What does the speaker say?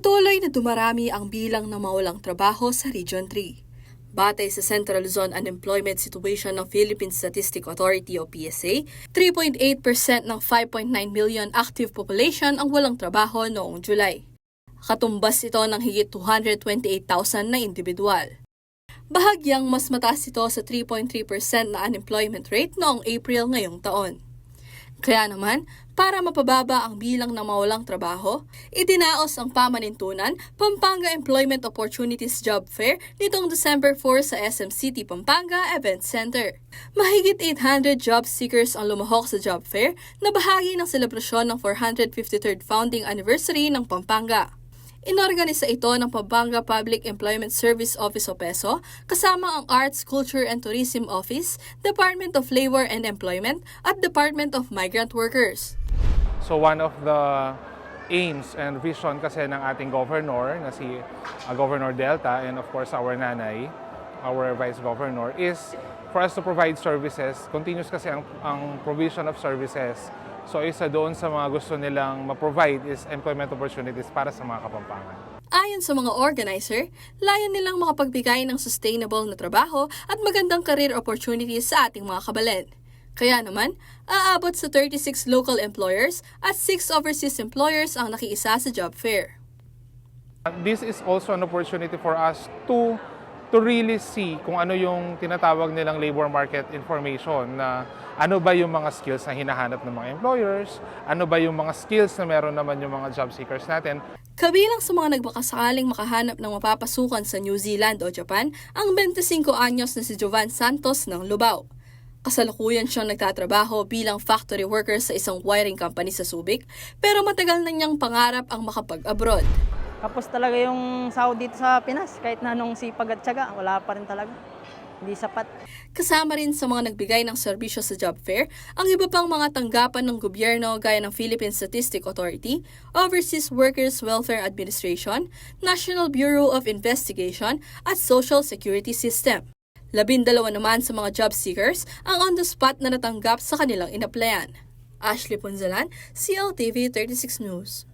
Patuloy na dumarami ang bilang ng mawalang trabaho sa Region 3. Batay sa Central Luzon Unemployment Situation ng Philippine Statistic Authority o PSA, 3.8% ng 5.9 million active population ang walang trabaho noong July. Katumbas ito ng higit 228,000 na individual. Bahagyang mas mataas ito sa 3.3% na unemployment rate noong April ngayong taon. Kaya naman, para mapababa ang bilang ng mawalang trabaho, idinaos ang pamanintunan Pampanga Employment Opportunities Job Fair nitong December 4 sa SM City, Pampanga Event Center. Mahigit 800 job seekers ang lumahok sa job fair na bahagi ng selebrasyon ng 453rd founding anniversary ng Pampanga. Inorganisa ito ng Pampanga Public Employment Service Office o PESO kasama ang Arts, Culture and Tourism Office, Department of Labor and Employment at Department of Migrant Workers. So one of the aims and vision kasi ng ating governor na si uh, Governor Delta and of course our nanay, our vice governor is for us to provide services. Continuous kasi ang, ang provision of services. So isa doon sa mga gusto nilang ma-provide is employment opportunities para sa mga kapampangan. Ayon sa mga organizer, layan nilang makapagbigay ng sustainable na trabaho at magandang career opportunities sa ating mga kabalan. Kaya naman, aabot sa 36 local employers at 6 overseas employers ang nakiisa sa job fair. This is also an opportunity for us to to really see kung ano yung tinatawag nilang labor market information na ano ba yung mga skills na hinahanap ng mga employers, ano ba yung mga skills na meron naman yung mga job seekers natin. Kabilang sa mga nagbakasakaling makahanap ng mapapasukan sa New Zealand o Japan, ang 25 anyos na si Jovan Santos ng Lubao. Kasalukuyan siyang nagtatrabaho bilang factory worker sa isang wiring company sa Subic, pero matagal na niyang pangarap ang makapag-abroad. Tapos talaga yung sahod dito sa Pinas, kahit na nung sipag at tiyaga, wala pa rin talaga. Hindi sapat. Kasama rin sa mga nagbigay ng serbisyo sa job fair ang iba pang mga tanggapan ng gobyerno gaya ng Philippine Statistic Authority, Overseas Workers Welfare Administration, National Bureau of Investigation at Social Security System. Labindalawa naman sa mga job seekers ang on-the-spot na natanggap sa kanilang inaplayan. Ashley Punzalan, CLTV 36 News.